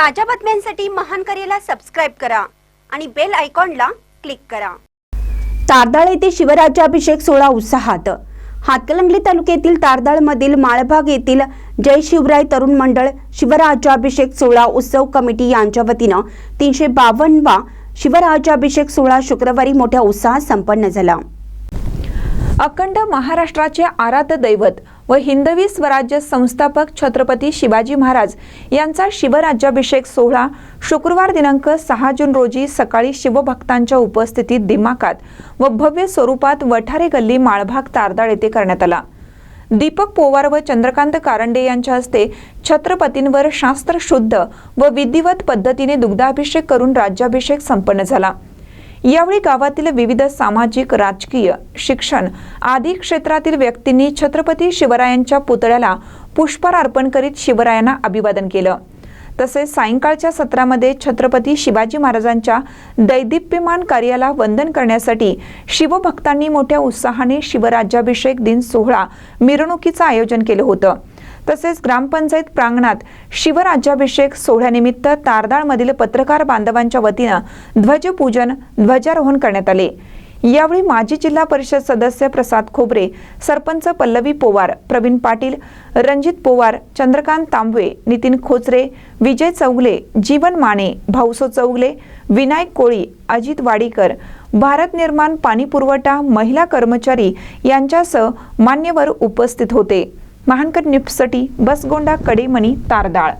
ताज्या बातम्यांसाठी महान करेला सबस्क्राईब करा आणि बेल आयकॉनला क्लिक करा. तारदाळ येथे शिवराज्याभिषेक सोहळा उत्साहात. हातकलंगली तालुक्यातील तारदाळमधील माळभाग येथील जय शिवराय तरुण मंडळ शिवराज्याभिषेक सोहळा उत्सव कमिटी यांच्या वतीनं तीनशे बावन्नवा शिवराज्याभिषेक सोहळा शुक्रवारी मोठ्या उत्साहात संपन्न झाला. अखंड महाराष्ट्राचे आराध्य दैवत व हिंदवी स्वराज्य संस्थापक छत्रपती शिवाजी महाराज यांचा शिवराज्याभिषेक सोहळा शुक्रवार दिनांक सहा जून रोजी सकाळी शिवभक्तांच्या उपस्थितीत दिमाकात व भव्य स्वरूपात वठारे गल्ली माळभाग तारदाळ येथे करण्यात आला. दीपक पोवार व चंद्रकांत कारंडे यांच्या हस्ते छत्रपतींवर शास्त्रशुद्ध व विधिवत पद्धतीने दुग्धाभिषेक करून राज्याभिषेक संपन्न झाला. यावेळी गावातील विविध सामाजिक राजकीय शिक्षण आदी क्षेत्रातील व्यक्तींनी छत्रपती शिवरायांच्या पुतळ्याला पुष्पहार अर्पण करीत शिवरायांना अभिवादन केलं. तसेच सायंकाळच्या सत्रामध्ये छत्रपती शिवाजी महाराजांच्या दैदिप्यमान कार्याला वंदन करण्यासाठी शिवभक्तांनी मोठ्या उत्साहाने शिवराज्याभिषेक दिन सोहळा मिरवणुकीचं आयोजन केलं होतं. तसेच ग्रामपंचायत प्रांगणात शिवराज्याभिषेक सोहळ्यानिमित्त तारदाळमधील पत्रकार बांधवांच्या वतीनं ध्वजपूजन ध्वजारोहण करण्यात आले. यावेळी माजी जिल्हा परिषद सदस्य प्रसाद खोबरे सरपंच पल्लवी पोवार प्रवीण पाटील रणजित पोवार चंद्रकांत तांबवे नितीन खोचरे विजय चौगले जीवन माने भाऊसो चौगले विनायक कोळी अजित वाडीकर भारत निर्माण पाणी पुरवठा महिला कर्मचारी यांच्यासह मान्यवर उपस्थित होते. महानकर निप्सटी बसगोंडा कडेमणी तारदाळ.